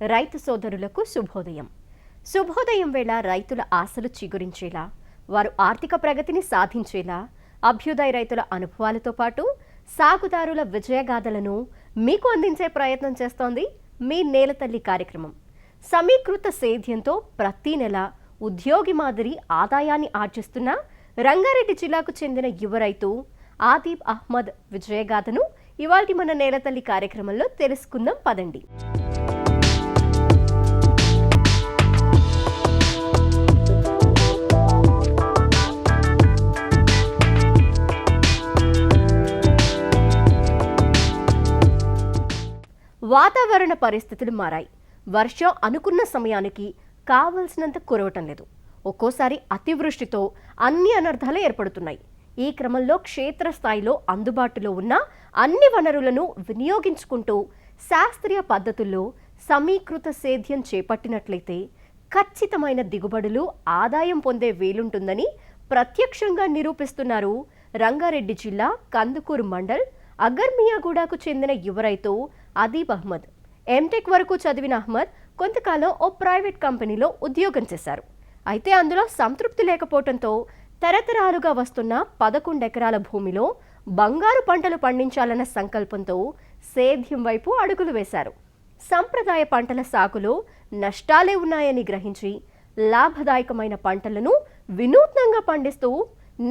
రైతు సోదరులకు శుభోదయం. శుభోదయం వేళ రైతుల ఆశలు చిగురించేలా వారు ఆర్థిక ప్రగతిని సాధించేలా అభ్యుదయ రైతుల అనుభవాలతో పాటు సాగుదారుల విజయగాథలను మీకు అందించే ప్రయత్నం చేస్తోంది మీ నేలతల్లి కార్యక్రమం. సమీకృత సేద్యంతో ప్రతి నెల ఉద్యోగి మాదిరి ఆదాయాన్ని ఆర్జిస్తున్న రంగారెడ్డి జిల్లాకు చెందిన యువ రైతు ఆదిబ్ అహ్మద్ విజయగాథను ఇవాల్టి మన నేలతల్లి కార్యక్రమంలో తెలుసుకుందాం పదండి. వాతావరణ పరిస్థితులు మారాయి. వర్షం అనుకున్న సమయానికి కావలసినంత కురవటం లేదు. ఒక్కోసారి అతివృష్టితో అన్ని అనర్థాలు ఏర్పడుతున్నాయి. ఈ క్రమంలో క్షేత్రస్థాయిలో అందుబాటులో ఉన్న అన్ని వనరులను వినియోగించుకుంటూ శాస్త్రీయ పద్ధతుల్లో సమీకృత సేద్యం చేపట్టినట్లయితే ఖచ్చితమైన దిగుబడులు ఆదాయం పొందే వీలుంటుందని ప్రత్యక్షంగా నిరూపిస్తున్నారు రంగారెడ్డి జిల్లా కందుకూరు మండల్ అగర్మియాగూడకు చెందిన యువ రైతు అదీబ్ అహ్మద్. ఎంటెక్ వరకు చదివిన అహ్మద్ కొంతకాలం ఓ ప్రైవేట్ కంపెనీలో ఉద్యోగం చేశారు. అయితే అందులో సంతృప్తి లేకపోవడంతో తరతరాలుగా వస్తున్న పదకొండు ఎకరాల భూమిలో బంగారు పంటలు పండించాలన్న సంకల్పంతో సేద్యం వైపు అడుగులు వేశారు. సంప్రదాయ పంటల సాగులో నష్టాలే ఉన్నాయని గ్రహించి లాభదాయకమైన పంటలను వినూత్నంగా పండిస్తూ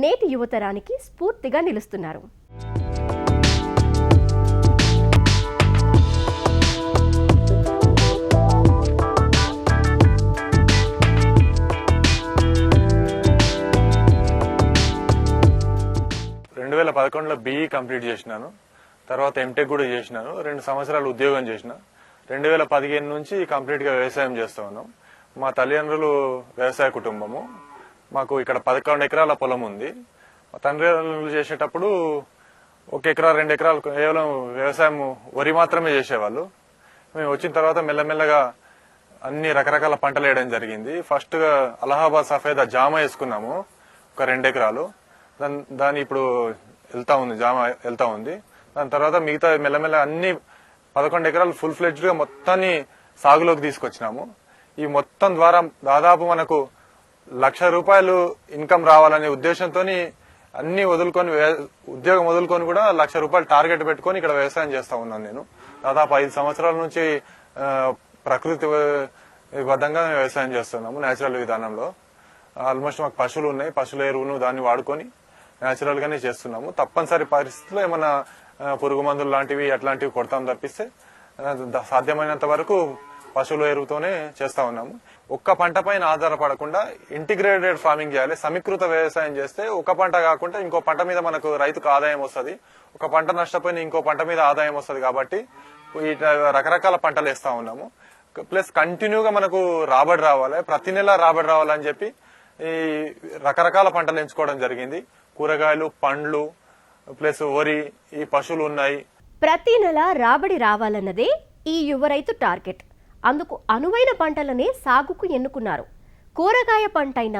నేటి యువతరానికి స్ఫూర్తిగా నిలుస్తున్నారు. వేల పదకొండులో బీఈ కంప్లీట్ చేసినాను. తర్వాత ఎంటెక్ కూడా చేసినాను. రెండు సంవత్సరాలు ఉద్యోగం చేసిన. రెండు వేల పదిహేను నుంచి కంప్లీట్గా వ్యవసాయం చేస్తూ ఉన్నాం. మా తల్లిదండ్రులు వ్యవసాయ కుటుంబము. మాకు ఇక్కడ పదకొండు ఎకరాల పొలం ఉంది. మా తండ్రిదండ్రులు చేసేటప్పుడు ఒక ఎకరా రెండు ఎకరాలు కేవలం వ్యవసాయం వరి మాత్రమే చేసేవాళ్ళు. మేము వచ్చిన తర్వాత మెల్లమెల్లగా అన్ని రకరకాల పంటలు వేయడం జరిగింది. ఫస్ట్గా అలహాబాద్ సఫేదా జామ వేసుకున్నాము. ఒక రెండు ఎకరాలు. దాని ఇప్పుడు వెళ్తా ఉంది జామ వెళ్తా ఉంది. దాని తర్వాత మిగతా మెల్లమెల్ల అన్ని పదకొండు ఎకరాలు ఫుల్ ఫ్లెడ్జ్డ్గా మొత్తాన్ని సాగులోకి తీసుకొచ్చినాము. ఈ మొత్తం ద్వారా దాదాపు మనకు లక్ష రూపాయలు ఇన్కమ్ రావాలనే ఉద్దేశంతో అన్ని వదులుకొని ఉద్యోగం వదులుకొని కూడా లక్ష రూపాయలు టార్గెట్ పెట్టుకొని ఇక్కడ వ్యవసాయం చేస్తా ఉన్నాను నేను. దాదాపు ఐదు సంవత్సరాల నుంచి ప్రకృతి బద్దంగా వ్యవసాయం చేస్తున్నాము నేచురల్ విధానంలో. ఆల్మోస్ట్ మాకు పశువులు ఉన్నాయి పశువుల ఎరువును దాన్ని వాడుకొని న్యాచురల్ గానే చేస్తున్నాము. తప్పనిసరి పరిస్థితుల్లో ఏమైనా పురుగు మందులు లాంటివి అట్లాంటివి కొడతాం తప్పిస్తే సాధ్యమైనంత వరకు పశువుల ఎరువుతోనే చేస్తా ఉన్నాము. ఒక్క పంట పైన ఆధారపడకుండా ఇంటిగ్రేటెడ్ ఫార్మింగ్ చేయాలి. సమీకృత వ్యవసాయం చేస్తే ఒక పంట కాకుండా ఇంకో పంట మీద మనకు రైతుకు ఆదాయం వస్తుంది. ఒక పంట నష్టపోయిన ఇంకో పంట మీద ఆదాయం వస్తుంది కాబట్టి రకరకాల పంటలు వేస్తా ఉన్నాము. ప్లస్ కంటిన్యూగా మనకు రాబడి రావాలి. ప్రతి నెల రాబడి రావాలని చెప్పి ఈ రకరకాల పంటలు ఎంచుకోవడం జరిగింది. కూరగాయలు పండ్లు ప్లస్ వరి ఈ పశువులు ఉన్నాయి. ప్రతి నెల రాబడి రావాలన్నదే ఈ యువ రైతు టార్గెట్. అందుకు అనువైన పంటలనే సాగుకు ఎన్నుకున్నారు. కూరగాయ పంటైన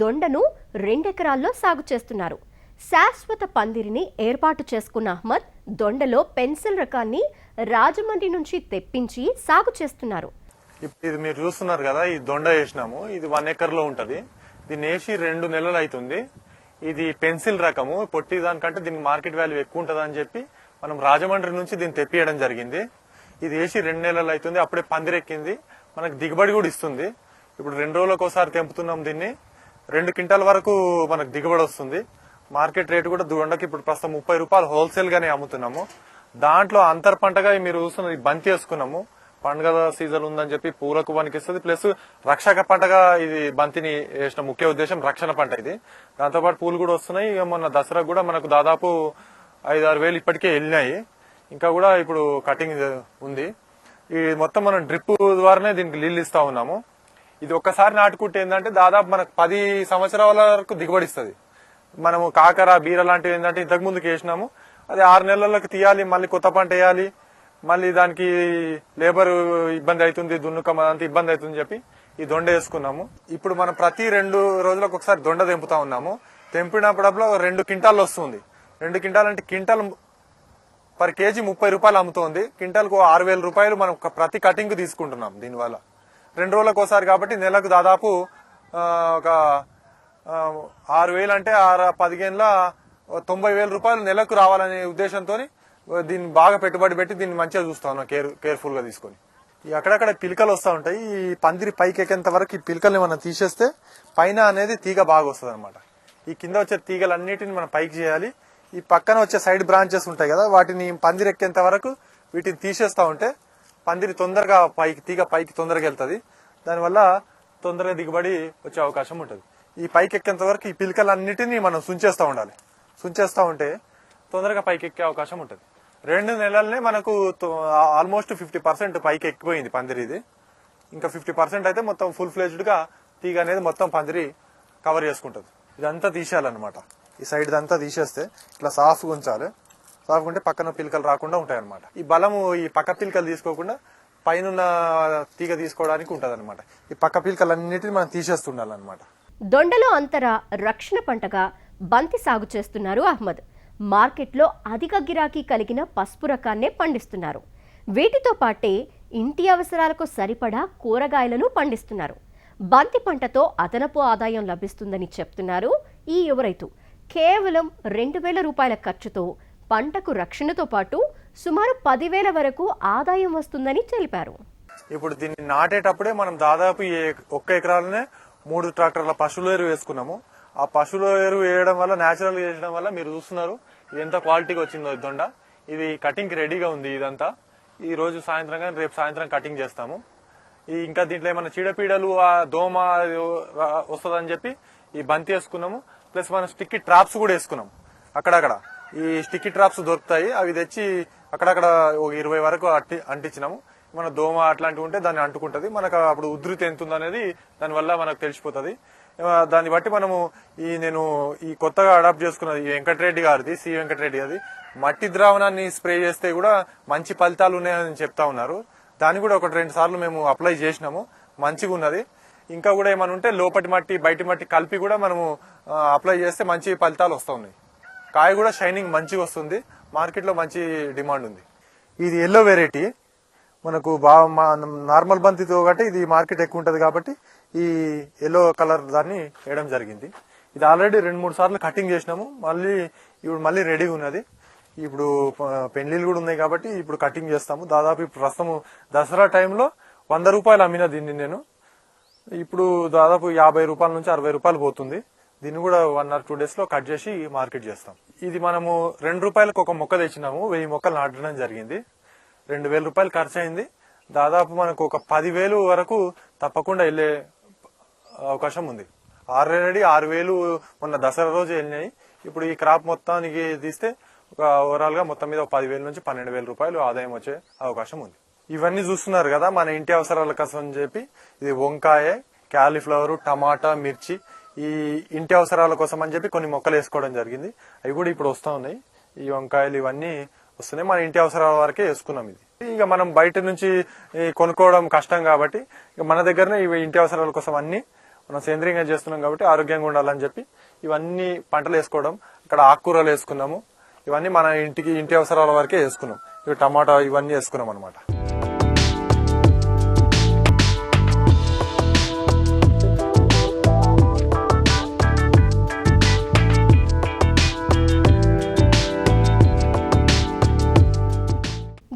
దొండను రెండెకరాల్లో సాగు చేస్తున్నారు. శాశ్వత పందిరిని ఏర్పాటు చేసుకున్న అహ్మద్ దొండలో పెన్సిల్ రకాన్ని రాజమండ్రి నుంచి తెప్పించి సాగు చేస్తున్నారు. ఇప్పుడు ఇది మీరు చూస్తున్నారు కదా ఈ దొండ వేసినాము. ఇది వన్ ఎకర్లో ఉంటది. దీన్ని వేసి రెండు నెలలు అవుతుంది. ఇది పెన్సిల్ రకము. పొట్టి దానికంటే దీనికి మార్కెట్ వాల్యూ ఎక్కువ ఉంటుంది అని చెప్పి మనం రాజమండ్రి నుంచి దీన్ని తెప్పియడం జరిగింది. ఇది వేసి రెండు నెలలు అవుతుంది అప్పుడే పందిరెక్కింది. మనకు దిగుబడి కూడా ఇస్తుంది. ఇప్పుడు రెండు రోజులకు ఒకసారి తెంపుతున్నాం దీన్ని. రెండు క్వింటాల వరకు మనకు దిగుబడి వస్తుంది. మార్కెట్ రేటు కూడా దూరండకి ఇప్పుడు ప్రస్తుతం ముప్పై రూపాయలు హోల్సేల్ గానే అమ్ముతున్నాము. దాంట్లో అంతర్ పంటగా మీరు చూస్తున్నది బంతి వేసుకున్నాము. పండుగ సీజన్ ఉందని చెప్పి పూలకు పనికిస్తుంది ప్లస్ రక్షక పంటగా ఇది బంతిని వేసిన ముఖ్య ఉద్దేశం రక్షణ పంట ఇది. దాంతోపాటు పూలు కూడా వస్తున్నాయి. ఇక మొన్న దసరా కూడా మనకు దాదాపు ఐదు ఆరు వేలు ఇప్పటికే వెళ్ళినాయి. ఇంకా కూడా ఇప్పుడు కటింగ్ ఉంది. ఈ మొత్తం మనం డ్రిప్ ద్వారానే దీనికి నీళ్ళు ఇస్తా ఉన్నాము. ఇది ఒక్కసారి నాటుకుంటే ఏంటంటే దాదాపు మనకు పది సంవత్సరాల వరకు దిగుబడిస్తుంది మనము కాకర బీర లాంటివి ఏంటంటే ఇంతకు ముందుకు వేసినాము. అది ఆరు నెలలకు తీయాలి మళ్ళీ కొత్త పంట వేయాలి. మళ్ళీ దానికి లేబర్ ఇబ్బంది అవుతుంది దున్నుకం అంత ఇబ్బంది అవుతుంది చెప్పి ఈ దొండ వేసుకున్నాము. ఇప్పుడు మనం ప్రతి రెండు రోజులకు ఒకసారి దొండ తెంపుతా ఉన్నాము. తెంపినప్పుడప్పుడు రెండు క్వింటాల్ వస్తుంది. రెండు క్వింటాల్ అంటే క్వింటాల్ పర్ కేజీ ముప్పై రూపాయలు అమ్ముతోంది. క్వింటాల్కు ఆరు వేల రూపాయలు మనం ప్రతి కటింగ్ తీసుకుంటున్నాం దీనివల్ల. రెండు రోజులకు ఒకసారి కాబట్టి నెలకు దాదాపు ఒక ఆరు వేలు అంటే ఆరు పదిహేనుల తొంభై వేల రూపాయలు నెలకు రావాలనే ఉద్దేశంతో దీన్ని బాగా పెట్టుబడి పెట్టి దీన్ని మంచిగా చూస్తా ఉన్నాం కేర్ కేర్ఫుల్గా తీసుకొని. ఈ అక్కడక్కడ పిలకలు వస్తూ ఉంటాయి. ఈ పందిరి పైకి ఎక్కేంత వరకు ఈ పిలకల్ని మనం తీసేస్తే పైన అనేది తీగ బాగా వస్తుంది అనమాట ఈ కింద వచ్చే తీగలన్నిటిని మనం పైకి చేయాలి. ఈ పక్కన వచ్చే సైడ్ బ్రాంచెస్ ఉంటాయి కదా వాటిని పందిరి ఎక్కేంత వరకు వీటిని తీసేస్తూ ఉంటే పందిరి తొందరగా పైకి తీగ పైకి తొందరగా వెళ్తుంది. దానివల్ల తొందరగా దిగుబడి వచ్చే అవకాశం ఉంటుంది. ఈ పైకి ఎక్కేంత వరకు ఈ పిలకలన్నిటిని మనం సుంచేస్తూ ఉండాలి. సుంచేస్తూ ఉంటే తొందరగా పైకి ఎక్కే అవకాశం ఉంటుంది. రెండు నెలలనే మనకు ఆల్మోస్ట్ ఫిఫ్టీ పర్సెంట్ పైకి ఎక్కిపోయింది పందిరి ఇది ఇంకా ఫిఫ్టీ పర్సెంట్ అయితే మొత్తం ఫుల్ ఫ్లెజ్డ్గా తీగ అనేది మొత్తం పందిరి కవర్ చేసుకుంటుంది. ఇదంతా తీసేయాలన్నమాట. ఈ సైడ్ అంతా తీసేస్తే ఇట్లా సాఫ్గా ఉంచాలి. సాఫ్గా ఉంటే పక్కన పిలకలు రాకుండా ఉంటాయి అనమాట ఈ బలము ఈ పక్క పిలకలు తీసుకోకుండా పైన తీగ తీసుకోవడానికి ఉంటది ఈ పక్క పిలకలన్నిటిని మనం తీసేస్తుండాలన్నమాట. దొండలో అంతర రక్షణ పంటగా బంతి సాగు చేస్తున్నారు అహ్మద్. మార్కెట్లో అధిక గిరాకీ కలిగిన పసుపు రకాన్నే పండిస్తున్నారు. వీటితో పాటే ఇంటి అవసరాలకు సరిపడా కూరగాయలను పండిస్తున్నారు. బంతి పంటతో అదనపు ఆదాయం లభిస్తుందని చెప్తున్నారు ఈ యువ రైతు. కేవలం రెండు వేల రూపాయల ఖర్చుతో పంటకు రక్షణతో పాటు సుమారు పదివేల వరకు ఆదాయం వస్తుందని తెలిపారు. ఇప్పుడు దీన్ని నాటేటప్పుడే మనం దాదాపు ఒక్క ఎకరాలనే మూడు ట్రాక్టర్ల పశువులు వేసుకున్నాము. ఆ పశువుల ఎరువు వేయడం వల్ల నేచురల్ వేయడం వల్ల మీరు చూస్తున్నారు ఇది ఎంత క్వాలిటీగా వచ్చిందో దొండ. ఇది కటింగ్ రెడీగా ఉంది ఇదంతా. ఈ రోజు సాయంత్రం కానీ రేపు సాయంత్రం కటింగ్ చేస్తాము. ఈ ఇంకా దీంట్లో ఏమైనా చీడపీడలు ఆ దోమ వస్తుందని చెప్పి ఈ బంతి వేసుకున్నాము. ప్లస్ మనం స్టిక్కీ ట్రాప్స్ కూడా వేసుకున్నాం అక్కడక్కడ. ఈ స్టిక్కి ట్రాప్స్ దొరుకుతాయి. అవి తెచ్చి అక్కడక్కడ ఒక ఇరవై వరకు అట్టి అంటించినాము. మన దోమ అట్లాంటివి ఉంటే దాన్ని అంటుకుంటది. మనకు అప్పుడు ఉధృతి ఎంత ఉందనేది దానివల్ల మనకు తెలిసిపోతుంది. దాన్ని బట్టి మనము ఈ నేను ఈ కొత్తగా అడాప్ట్ చేసుకున్నది ఈ వెంకటరెడ్డి గారిది సి వెంకటరెడ్డి అది. మట్టి ద్రావణాన్ని స్ప్రే చేస్తే కూడా మంచి ఫలితాలు ఉన్నాయని చెప్తా ఉన్నారు. దాన్ని కూడా ఒకటి రెండు సార్లు మేము అప్లై చేసినాము. మంచిగా ఉన్నది. ఇంకా కూడా ఏమైనా ఉంటే లోపటి మట్టి బయటి మట్టి కలిపి కూడా మనము అప్లై చేస్తే మంచి ఫలితాలు వస్తున్నాయి కాయ కూడా షైనింగ్ మంచిగా వస్తుంది. మార్కెట్లో మంచి డిమాండ్ ఉంది. ఇది ఎల్లో వెరైటీ మనకు బాగా మా- నార్మల్ బంతితో కాబట్టి ఇది మార్కెట్ ఎక్కువ ఉంటుంది కాబట్టి ఈ ఎల్లో కలర్ దాన్ని వేయడం జరిగింది. ఇది ఆల్రెడీ రెండు మూడు సార్లు కటింగ్ చేసినాము. మళ్ళీ ఇప్పుడు మళ్ళీ రెడీగా ఉన్నది. ఇప్పుడు ప- పెళ్ళిళ్ళు కూడా ఉన్నాయి కాబట్టి ఇప్పుడు కటింగ్ చేస్తాము. దాదాపు ఇప్పుడు ప్రస్తుతం దసరా టైంలో వంద రూపాయలు అమ్మిన దీన్ని నేను. ఇప్పుడు దాదాపు యాభై రూపాయల నుంచి అరవై రూపాయలు పోతుంది. దీన్ని కూడా వన్ ఆర్ టూ డేస్లో కట్ చేసి మార్కెట్ చేస్తాం. ఇది మనము రెండు రూపాయలకు ఒక మొక్క తెచ్చినాము. వెయ్యి మొక్కలు నాటడం జరిగింది. రెండు వేల రూపాయలు ఖర్చు అయింది. దాదాపు మనకు ఒక పదివేలు వరకు తప్పకుండా వెళ్ళే అవకాశం ఉంది. ఆల్రెడీ ఆరు వేలు మొన్న దసరా రోజు వెళ్ళినాయి. ఇప్పుడు ఈ క్రాప్ మొత్తానికి తీస్తే ఒక ఓవరాల్గా మొత్తం మీద ఒక పదివేల నుంచి పన్నెండు వేల రూపాయలు ఆదాయం వచ్చే అవకాశం ఉంది. ఇవన్నీ చూస్తున్నారు కదా మన ఇంటి అవసరాల కోసం అని చెప్పి. ఇది వంకాయ క్యాలీఫ్లవర్ టమాటా మిర్చి ఈ ఇంటి అవసరాల కోసం అని చెప్పి కొన్ని మొక్కలు వేసుకోవడం జరిగింది. అవి కూడా ఇప్పుడు వస్తూ ఉన్నాయి. ఈ వంకాయలు ఇవన్నీ వస్తున్నాయి. మన ఇంటి అవసరాల వరకే వేసుకున్నాం ఇది. ఇక మనం బయట నుంచి కొనుక్కోవడం కష్టం కాబట్టి ఇక మన దగ్గరనే ఇవి ఇంటి అవసరాల కోసం అన్ని మనం సేంద్రియంగా చేస్తున్నాం కాబట్టి ఆరోగ్యంగా ఉండాలని చెప్పి ఇవన్నీ పంటలు వేసుకోవడం ఇక్కడ ఆకుకూరలు వేసుకున్నాము. ఇవన్నీ మన ఇంటికి ఇంటి అవసరాల వరకే వేసుకున్నాం. ఇవి టమాటా ఇవన్నీ వేసుకున్నాం అనమాట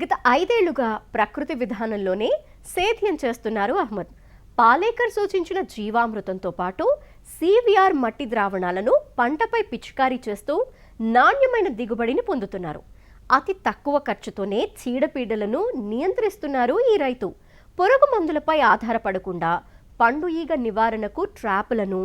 గత ఐదేళ్ళుగా ప్రకృతి విధానంలోనే సేద్యం చేస్తున్నారు అహ్మద్. పాలేకర్ సూచించిన జీవామృతంతో పాటు సివిఆర్ మట్టి ద్రావణాలను పంటపై పిచికారీ చేస్తూ నాణ్యమైన దిగుబడిని పొందుతున్నారు. అతి తక్కువ ఖర్చుతోనే చీడపీడలను నియంత్రిస్తున్నారు ఈ రైతు. పొరుగు మందులపై ఆధారపడకుండా పండు ఈగ నివారణకు ట్రాపులను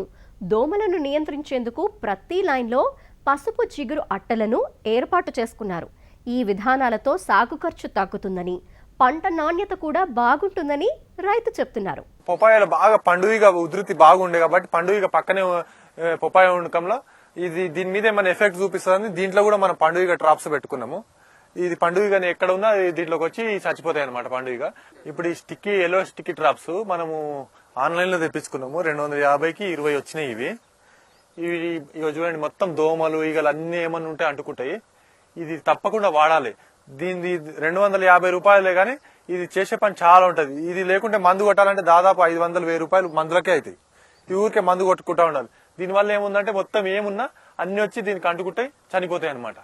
దోమలను నియంత్రించేందుకు ప్రతి లైన్లో పసుపు చిగురు అట్టలను ఏర్పాటు చేసుకున్నారు. ఈ విధానాలతో సాగు ఖర్చు తగ్గుతుందని పంట నాణ్యత కూడా బాగుంటుందని రైతు చెప్తున్నారు. పొపాయలు బాగా పండుగ ఉధృతి బాగుండే కాబట్టి పండుగ పక్కనే పొపాయ ఉండకంలో ఇది దీని మీద ఏమైనా ఎఫెక్ట్ చూపిస్తుందని దీంట్లో కూడా మనం పండుగ ట్రాప్స్ పెట్టుకున్నాము. ఇది పండుగ ఎక్కడ ఉన్నా దీంట్లోకి వచ్చి చచ్చిపోతాయి అనమాట పండుగ ఇప్పుడు ఈ స్టిక్కీ ఎల్లో స్టిక్కీ ట్రాప్స్ మనము ఆన్లైన్లో తెప్పించుకున్నాము. రెండు వందల యాభైకి ఇరవై వచ్చినాయి ఇవి. ఇవి ఇవి చూడండి మొత్తం దోమలు ఈగలు అన్ని ఏమన్నా ఉంటే అంటుకుంటాయి. ఇది తప్పకుండా వాడాలి. దీనిది రెండు వందల యాభై రూపాయలే కానీ ఇది చేసే పని చాలా ఉంటది. ఇది లేకుంటే మందు కొట్టాలంటే దాదాపు ఐదు వందలు వెయ్యి రూపాయలు మందులకే అవుతాయి ఈ ఊరికే మందు కొట్టుకుంటా ఉండాలి. దీనివల్ల ఏముందంటే మొత్తం ఏమున్నా అన్ని వచ్చి దీనికి అంటుకుంటాయి చనిపోతాయి అనమాట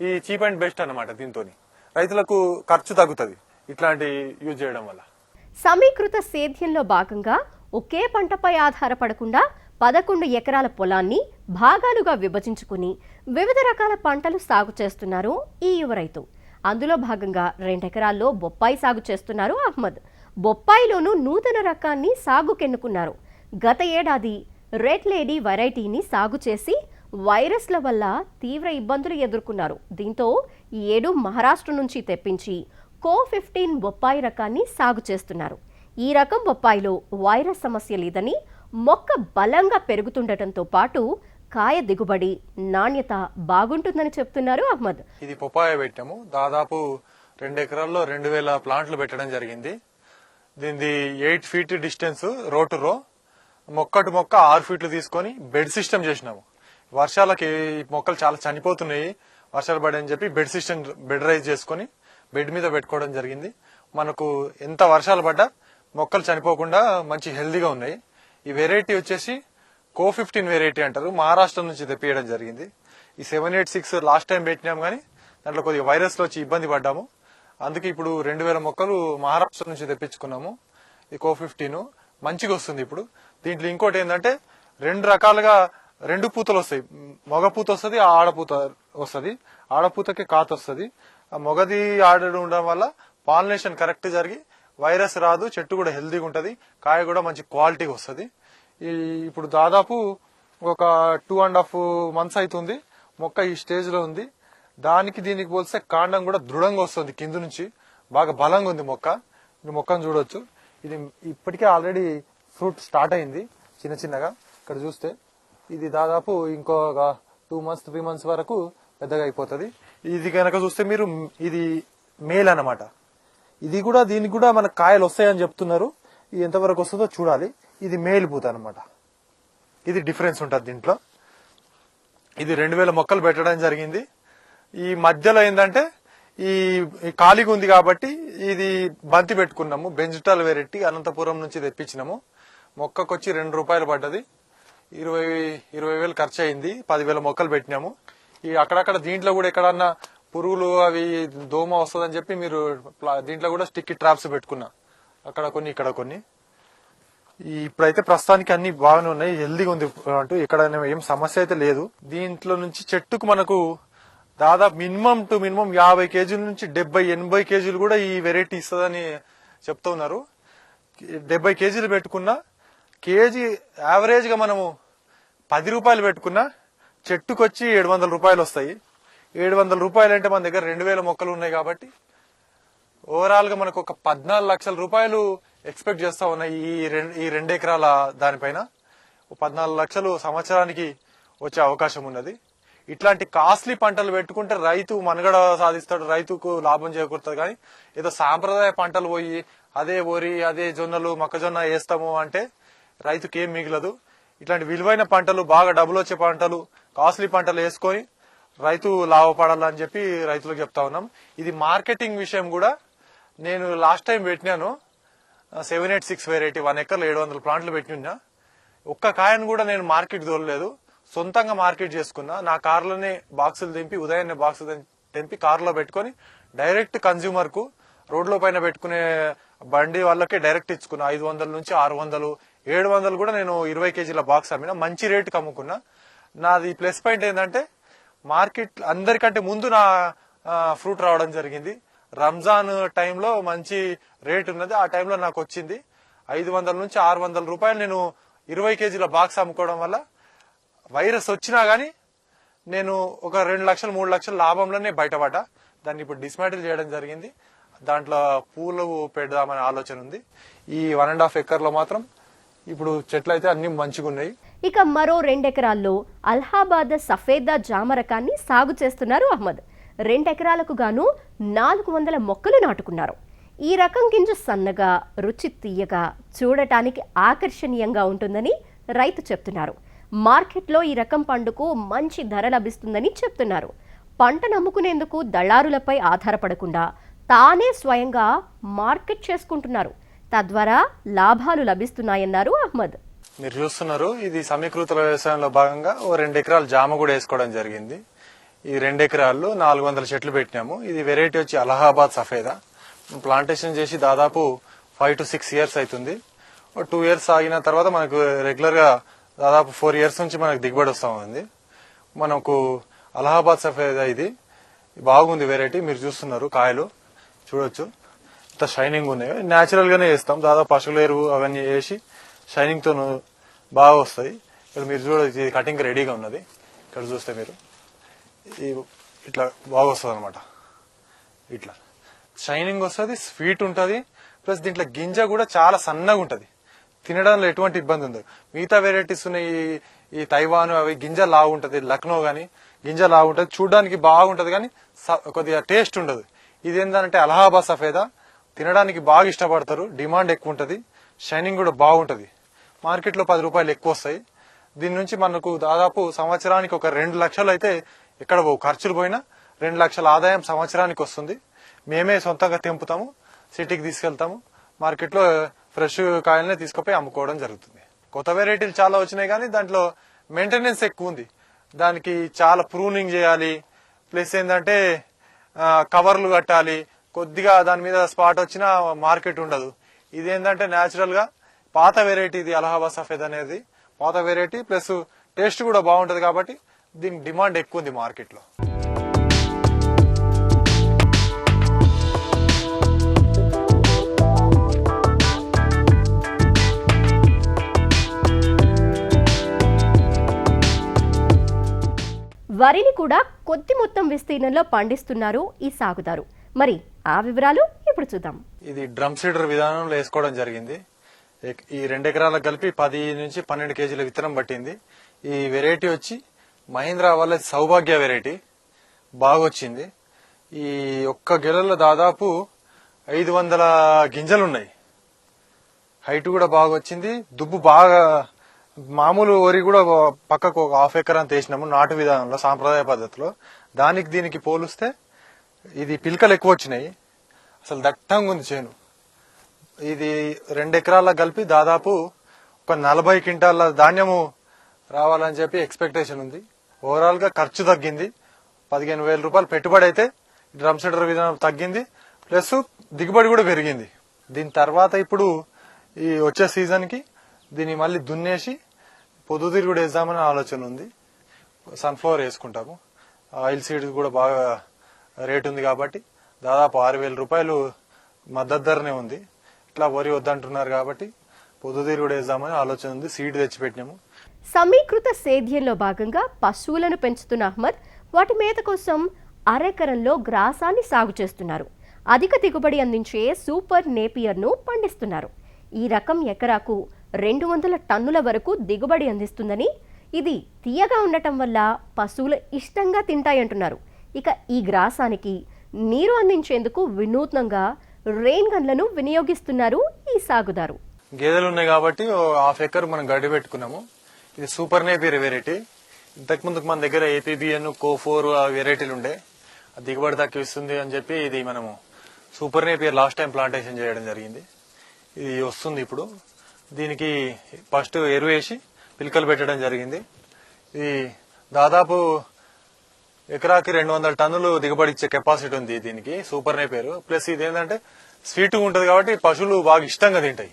ఈ చీప్ అండ్ బెస్ట్ అనమాట దీంతో రైతులకు ఖర్చు తగ్గుతుంది ఇట్లాంటి యూజ్ చేయడం వల్ల. సమీకృత సేద్యంలో భాగంగా ఒకే పంటపై ఆధారపడకుండా పదకొండు ఎకరాల పొలాన్ని భాగాలుగా విభజించుకుని వివిధ రకాల పంటలు సాగు చేస్తున్నారు ఈ యువ రైతు. అందులో భాగంగా రెండెకరాల్లో బొప్పాయి సాగు చేస్తున్నారు అహ్మద్. బొప్పాయిలోనూ నూతన రకాన్ని సాగుకెన్నుకున్నారు. గత ఏడాది రెడ్ లేడీ వెరైటీని సాగు చేసి వైరస్ల వల్ల తీవ్ర ఇబ్బందులు ఎదుర్కొన్నారు. దీంతో ఈ ఏడు మహారాష్ట్ర నుంచి తెప్పించి కో ఫిఫ్టీన్ బొప్పాయి రకాన్ని సాగు చేస్తున్నారు. ఈ రకం బొప్పాయిలో వైరస్ సమస్య లేదని మొక్క బలంగా పెరుగుతుండటంతో పాటు కాయ దిగుబడి నాణ్యత బాగుంటుందని చెప్తున్నారు అహ్మద్. ఇది పొపాయ పెట్టాము. దాదాపు రెండు ఎకరాల్లో రెండు వేల ప్లాంట్లు పెట్టడం జరిగింది. దీనిది ఎయిట్ ఫీట్ డిస్టెన్స్ రోటు రో. మొక్కటి మొక్క ఆరు ఫీట్లు తీసుకొని బెడ్ సిస్టమ్ చేసినాము. వర్షాలకి మొక్కలు చాలా చనిపోతున్నాయి. వర్షాలు పడని చెప్పి బెడ్ సిస్టమ్ బెడ్ రైజ్ చేసుకొని బెడ్ మీద పెట్టుకోవడం జరిగింది. మనకు ఎంత వర్షాలు పడ్డా మొక్కలు చనిపోకుండా మంచి హెల్దీగా ఉన్నాయి. ఈ వెరైటీ వచ్చేసి కో ఫిఫ్టీన్ వెరైటీ అంటారు. మహారాష్ట్ర నుంచి తెప్పియడం జరిగింది. ఈ seven eight six last time పెట్టినాం కానీ దాంట్లో కొద్దిగా వైరస్లో వచ్చి ఇబ్బంది పడ్డాము. అందుకే ఇప్పుడు రెండు వేల మొక్కలు మహారాష్ట్ర నుంచి తెప్పించుకున్నాము. ఈ కో ఫిఫ్టీన్ మంచిగా వస్తుంది ఇప్పుడు. దీంట్లో ఇంకోటి ఏంటంటే రెండు రకాలుగా రెండు పూతలు వస్తాయి. మగ పూత వస్తుంది ఆడపూత వస్తుంది. ఆడపూతకి కాత వస్తుంది. ఆ మొగది ఆడడం ఉండడం వల్ల పాలినేషన్ కరెక్ట్ జరిగి వైరస్ రాదు చెట్టు కూడా హెల్దీగా ఉంటుంది కాయ కూడా మంచి క్వాలిటీగా వస్తుంది. ఇప్పుడు దాదాపు ఒక టూ అండ్ హాఫ్ మంత్స్ అవుతుంది మొక్క ఈ స్టేజ్లో ఉంది. దానికి దీనికి పోలిస్తే కాండం కూడా దృఢంగా వస్తుంది కింద నుంచి. బాగా బలంగా ఉంది మొక్క. మీరు మొక్కను చూడొచ్చు. ఇది ఇప్పటికే ఆల్రెడీ ఫ్రూట్ స్టార్ట్ అయింది. చిన్న చిన్నగా. ఇక్కడ చూస్తే ఇది దాదాపు ఇంకొక టూ మంత్స్ త్రీ మంత్స్ వరకు పెద్దగా అయిపోతుంది. ఇది కనుక చూస్తే మీరు ఇది మేల్ అన్నమాట. ఇది కూడా దీనికి కూడా మన కాయలు వస్తాయని చెప్తున్నారు. ఇది ఎంతవరకు వస్తుందో చూడాలి. ఇది మేల్ పూత అనమాట ఇది డిఫరెన్స్ ఉంటుంది దీంట్లో. ఇది రెండు వేల మొక్కలు పెట్టడం జరిగింది. ఈ మధ్యలో ఏంటంటే ఈ ఖాళీగా ఉంది కాబట్టి ఇది బంతి పెట్టుకున్నాము. బెంజిటల్ వెరైటీ అనంతపురం నుంచి తెప్పించినాము. మొక్కకొచ్చి రెండు రూపాయలు పడ్డది. ఇరవై ఇరవై వేలు ఖర్చు అయింది పదివేల మొక్కలు పెట్టినాము. ఈ అక్కడక్కడ దీంట్లో కూడా ఎక్కడన్నా పురుగులు అవి దోమ వస్తుందని చెప్పి మీరు ప్లా- దీంట్లో కూడా స్టిక్ ట్రాప్స్ పెట్టుకున్నా. అక్కడ కొన్ని ఇక్కడ కొన్ని. ఇప్పుడైతే ప్రస్తుతానికి అన్ని బాగానే ఉన్నాయి హెల్దీగా ఉంది అంటూ ఇక్కడ ఏం సమస్య అయితే లేదు. దీంట్లో నుంచి చెట్టుకు మనకు దాదాపు మినిమం టు మినిమం యాభై కేజీల నుంచి డెబ్బై ఎనభై కేజీలు కూడా ఈ వెరైటీ ఇస్తుందని చెప్తూ ఉన్నారు. డెబ్బై కేజీలు పెట్టుకున్నా కేజీ యావరేజ్గా మనము పది రూపాయలు పెట్టుకున్నా చెట్టుకొచ్చి ఏడు వందల రూపాయలు వస్తాయి. ఏడు వందల రూపాయలు అంటే మన దగ్గర రెండు వేల మొక్కలు ఉన్నాయి కాబట్టి ఓవరాల్గా మనకు ఒక పద్నాలుగు లక్షల రూపాయలు ఎక్స్పెక్ట్ చేస్తా ఉన్నాయి ఈ రెండు ఈ రెండు ఎకరాల దానిపైన. పద్నాలుగు లక్షలు సంవత్సరానికి వచ్చే అవకాశం ఉన్నది. ఇట్లాంటి కాస్ట్లీ పంటలు పెట్టుకుంటే రైతు మనుగడ సాధిస్తాడు రైతుకు లాభం చేకూరుతుంది కానీ ఏదో సాంప్రదాయ పంటలు పోయి అదే వరి అదే జొన్నలు మొక్కజొన్న వేస్తాము అంటే రైతుకి ఏం మిగలదు. ఇట్లాంటి విలువైన పంటలు బాగా డబ్బులు వచ్చే పంటలు కాస్ట్లీ పంటలు వేసుకొని రైతు లాభపడాలని చెప్పి రైతులకు చెప్తా ఉన్నాం. ఇది మార్కెటింగ్ విషయం కూడా నేను లాస్ట్ టైం పెట్టినాను. Seven eight six variety one ఎకర్లో ఏడు వందల ప్లాంట్లు పెట్టినా ఒక్క కాయను కూడా నేను మార్కెట్ తోలలేదు సొంతంగా మార్కెట్ చేసుకున్నా. నా కార్లోనే బాక్సులు దింపి ఉదయాన్నే బాక్సులు దింపి తెంపి కార్లో పెట్టుకొని డైరెక్ట్ కన్జ్యూమర్కు రోడ్ల పైన పెట్టుకునే బండి వాళ్ళకే డైరెక్ట్ ఇచ్చుకున్నా. ఐదు వందల నుంచి ఆరు వందలు ఏడు వందలు కూడా నేను ఇరవై కేజీల బాక్స్ అమ్మినా. మంచి రేటుకి అమ్ముకున్నా. నాది ప్లస్ పాయింట్ ఏంటంటే మార్కెట్ అందరికంటే ముందు నా ఫ్రూట్ రావడం జరిగింది. రంజాన్ టైంలో మంచి రేట్ ఉన్నది. ఆ టైంలో నాకు వచ్చింది. ఐదు వందల నుంచి ఆరు వందల రూపాయలు నేను ఇరవై కేజీల బాక్స్ అమ్ముకోవడం వల్ల వైరస్ వచ్చినా కానీ నేను ఒక రెండు లక్షలు మూడు లక్షల లాభంలోనే బయటపడ్డా. దాన్ని ఇప్పుడు డిస్మాటిల్ చేయడం జరిగింది. దాంట్లో పూలు పెడదామనే ఆలోచన ఉంది. ఈ వన్ అండ్ హాఫ్ ఎకర్లో మాత్రం ఇప్పుడు చెట్లు అయితే అన్ని మంచిగా ఉన్నాయి. ఇక మరో రెండెకరాల్లో అల్హాబాద్ సఫేదా జామ రకాన్ని సాగు చేస్తున్నారు అహ్మద్. రెండెకరాలకు గాను నాలుగు వందల మొక్కలు నాటుకున్నారు. ఈ రకం గింజ సన్నగా రుచి తీయగా చూడటానికి ఆకర్షణీయంగా ఉంటుందని రైతు చెప్తున్నారు. మార్కెట్లో ఈ రకం పండుకు మంచి ధర లభిస్తుందని చెప్తున్నారు. పంటను అమ్ముకునేందుకు దళారులపై ఆధారపడకుండా తానే స్వయంగా మార్కెట్ చేసుకుంటున్నారు. తద్వారా లాభాలు లభిస్తున్నాయన్నారు అహ్మద్. మీరు చూస్తున్నారు ఇది సమీకృత వ్యవసాయంలో భాగంగా ఓ రెండు ఎకరాలు జామ కూడా వేసుకోవడం జరిగింది. ఈ రెండు ఎకరాల్లో నాలుగు వందల చెట్లు పెట్టినాము. ఇది వెరైటీ వచ్చి అలహాబాద్ సఫేదా. ప్లాంటేషన్ చేసి దాదాపు ఫైవ్ టు సిక్స్ ఇయర్స్ అవుతుంది టూ ఇయర్స్ ఆగిన తర్వాత మనకు రెగ్యులర్గా దాదాపు ఫోర్ ఇయర్స్ నుంచి మనకు దిగుబడి వస్తూ ఉంది. మనకు అలహాబాద్ సఫేదా ఇది. బాగుంది వెరైటీ. మీరు చూస్తున్నారు కాయలు. చూడొచ్చు. ఇంత షైనింగ్ ఉన్నాయి. న్యాచురల్గానే వేస్తాం. దాదాపు పశువుల ఎరువు అవన్నీ వేసి షైనింగ్తో బాగా వస్తాయి. ఇక్కడ మీరు చూడొచ్చు ఇది కటింగ్ రెడీగా ఉన్నది. ఇక్కడ చూస్తే మీరు. ఇట్లా బాగా వస్తుంది అనమాట ఇట్లా. షైనింగ్ వస్తుంది స్వీట్ ఉంటుంది ప్లస్ దీంట్లో గింజ కూడా చాలా సన్నగా ఉంటుంది తినడంలో ఎటువంటి ఇబ్బంది ఉండదు. మిగతా వెరైటీస్ ఉన్నాయి ఈ- తైవాన్ అవి గింజ లాగుంటుంది లక్నో కానీ గింజ లాగుంటుంది చూడడానికి బాగుంటది కానీ స- కొద్దిగా టేస్ట్ ఉండదు. ఇది ఏంటంటే అలహాబాద్ సఫేదా. తినడానికి బాగా ఇష్టపడతారు డిమాండ్ ఎక్కువ ఉంటుంది షైనింగ్ కూడా బాగుంటుంది. మార్కెట్లో పది రూపాయలు ఎక్కువ వస్తాయి దీని నుంచి మనకు దాదాపు సంవత్సరానికి ఒక రెండు లక్షలు అయితే ఎక్కడ పోవు ఖర్చులు పోయినా రెండు లక్షల ఆదాయం సంవత్సరానికి వస్తుంది. మేమే సొంతంగా తెంపుతాము సిటీకి తీసుకెళ్తాము మార్కెట్లో ఫ్రెష్ కాయలనే తీసుకుపోయి అమ్ముకోవడం జరుగుతుంది. కొత్త వెరైటీలు చాలా వచ్చినాయి కానీ దాంట్లో మెయింటెనెన్స్ ఎక్కువ ఉంది. దానికి చాలా ప్రూనింగ్ చేయాలి ప్లస్ ఏంటంటే కవర్లు కట్టాలి. కొద్దిగా దాని మీద స్పాట్ వచ్చినా మార్కెట్ ఉండదు. ఇది ఏంటంటే న్యాచురల్గా పాత వెరైటీ ఇది అలహాబాద్ సఫేద్ అనేది. పాత వెరైటీ ప్లస్ టేస్ట్ కూడా బాగుంటుంది కాబట్టి దీనికి డిమాండ్ ఎక్కువ ఉంది మార్కెట్లో వరిని కూడా కొద్ది మొత్తం విస్తీర్ణంలో పండిస్తున్నారు ఈ సాగుదారు. మరి ఆ వివరాలు ఇప్పుడు చూద్దాం. ఇది డ్రమ్ సీడర్ విధానంలో వేసుకోవడం జరిగింది. ఈ రెండు ఎకరాలకు కలిపి పది నుంచి పన్నెండు కేజీల విత్తనం పట్టింది. ఈ వెరైటీ వచ్చి మహీంద్రా వాళ్ళ సౌభాగ్య వెరైటీ బాగా వచ్చింది ఈ ఒక్క గెలలో దాదాపు ఐదు వందల గింజలు ఉన్నాయి హైట్ కూడా బాగా వచ్చింది దుబ్బు బాగా మామూలు వరి కూడా పక్కకు ఒక హాఫ్ ఎకర్ అంత వేసినాము నాటు విధానంలో సాంప్రదాయ పద్ధతిలో. దానికి దీనికి పోలిస్తే ఇది పిలకలు ఎక్కువ వచ్చినాయి అసలు దట్టంగా ఉంది చేను. ఇది రెండు ఎకరాల కలిపి దాదాపు ఒక నలభై క్వింటాల ధాన్యము రావాలని చెప్పి ఎక్స్పెక్టేషన్ ఉంది. ఓవరాల్గా ఖర్చు తగ్గింది. పదిహేను వేల రూపాయలు పెట్టుబడి అయితే డ్రమ్ సెటర్ విధానం తగ్గింది. ప్లస్ దిగుబడి కూడా పెరిగింది. దీని తర్వాత ఇప్పుడు ఈ వచ్చే సీజన్కి దీన్ని మళ్ళీ దున్నేసి పొద్దుతిరి కూడా వేద్దామని ఆలోచన ఉంది. సన్ఫ్లవర్ వేసుకుంటాము. ఆయిల్ సీడ్ కూడా బాగా రేట్ ఉంది కాబట్టి దాదాపు ఆరు వేల రూపాయలు మద్దతు ధరనే ఉంది. ఇట్లా వరి వద్దంటున్నారు కాబట్టి పొద్దు తిరుగుడు వేద్దామని ఆలోచన ఉంది. సీడ్ తెచ్చిపెట్టినాము. సమీకృత సేద్యంలో భాగంగా పశువులను పెంచుతున్న అహ్మద్ వాటి మేత కోసం అరెకరంలో గ్రాసాన్ని సాగు చేస్తున్నారు. అధిక దిగుబడి అందించే సూపర్ నేపియర్ను పండిస్తున్నారు. ఈ రకం ఎకరాకు రెండు వందల టన్నుల వరకు దిగుబడి అందిస్తుందని ఇది తీయగా ఉండటం వల్ల పశువులు ఇష్టంగా తింటాయంటున్నారు. ఇక ఈ గ్రాసానికి నీరు అందించేందుకు వినూత్నంగా రెయిన్ గన్లను వినియోగిస్తున్నారు ఈ సాగుదారు. గేదెలు ఉన్నాయి కాబట్టి హాఫ్ ఎకర్ మనం గడ్డి పెట్టుకున్నాము. ఇది సూపర్ నేపియర్ వెరైటీ ఇంతకు ముందుకు మన దగ్గర ఏపీబిఎన్ కోఫోర్ ఆ వెరైటీలు ఉండే. దిగుబడి తక్కువ ఇస్తుంది అని చెప్పి ఇది మనము super Napier last time plantation చేయడం జరిగింది. ఇది వస్తుంది ఇప్పుడు. దీనికి ఫస్ట్ ఎరువు వేసి పిలకలు పెట్టడం జరిగింది. ఇది దాదాపు ఎకరాకి రెండు వందల టన్నులు దిగుబడి ఇచ్చే కెపాసిటీ ఉంది దీనికి. సూపర్ నేపేరు ప్లస్ ఇది ఏంటంటే స్వీట్గా ఉంటుంది కాబట్టి పశువులు బాగా ఇష్టంగా తింటాయి.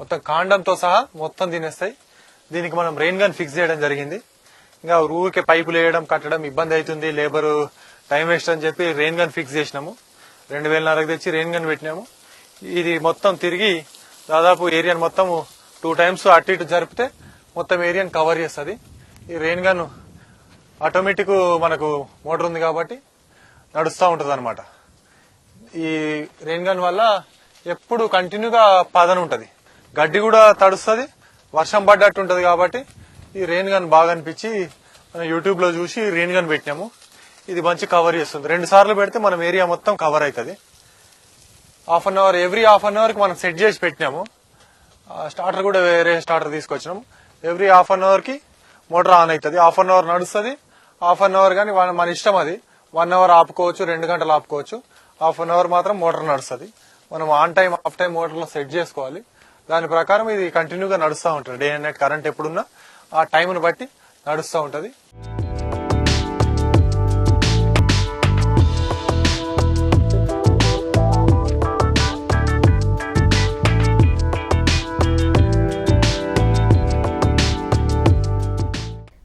మొత్తం కాండంతో సహా మొత్తం తినేస్తాయి. దీనికి మనం రెయిన్ గన్ ఫిక్స్ చేయడం జరిగింది. ఇంకా ఊరికే పైపులు వేయడం కట్టడం ఇబ్బంది అవుతుంది. లేబర్ టైం వేస్ట్ అని చెప్పి రెయిన్ గన్ ఫిక్స్ చేసినాము. రెండు వేలన్నరకు తెచ్చి రెయిన్ గన్ పెట్టినాము. ఇది మొత్తం తిరిగి దాదాపు ఏరియాను మొత్తం టూ టైమ్స్ అటు ఇటు జరిపితే మొత్తం ఏరియాని కవర్ చేస్తుంది. ఈ రెయిన్ గన్ ఆటోమేటిక్ మనకు మోటార్ ఉంది కాబట్టి నడుస్తూ ఉంటుంది అనమాట ఈ రెయిన్ గన్ వల్ల ఎప్పుడు కంటిన్యూగా పదన ఉంటుంది. గడ్డి కూడా తడుస్తుంది. వర్షం పడ్డట్టు ఉంటుంది కాబట్టి ఈ రెయిన్ గన్ బాగా అనిపించి మనం యూట్యూబ్లో చూసి రెయిన్ గన్ పెట్టినాము. ఇది మంచి కవర్ చేస్తుంది. రెండు సార్లు పెడితే మనం ఏరియా మొత్తం కవర్ అవుతుంది half an hour every half an అవర్కి మనం సెట్ చేసి పెట్టినాము. స్టార్టర్ కూడా వేరే స్టార్టర్ తీసుకొచ్చినాం. ఎవ్రీ హాఫ్ అన్ అవర్కి మోటార్ ఆన్ అవుతుంది హాఫ్ అన్ అవర్ నడుస్తుంది. హాఫ్ అన్ అవర్ కానీ మన మన ఇష్టం అది. వన్ అవర్ ఆపుకోవచ్చు రెండు గంటలు ఆపుకోవచ్చు. హాఫ్ అన్ అవర్ మాత్రం మోటార్ నడుస్తుంది. మనం ఆన్ టైం ఆఫ్ టైం మోటార్లో సెట్ చేసుకోవాలి. దాని ప్రకారం ఇది కంటిన్యూగా నడుస్తూ ఉంటుంది. డే అండ్ నైట్ కరెంట్ ఎప్పుడున్నా ఆ టైంను బట్టి నడుస్తూ ఉంటుంది.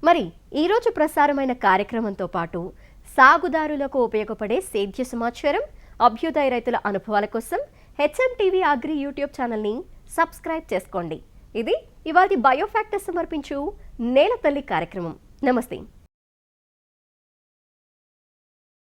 మరి ఈరోజు ప్రసారమైన కార్యక్రమంతో పాటు సాగుదారులకు ఉపయోగపడే సేద్య సమాచారం అభ్యుదయ రైతుల అనుభవాల కోసం హెచ్ఎం టీవీ అగ్రి యూట్యూబ్ ఛానల్ని సబ్స్క్రైబ్ చేసుకోండి. ఇది ఇవాటి బయోఫ్యాక్టర్ సమర్పించు నేల తల్లి కార్యక్రమం. నమస్తే.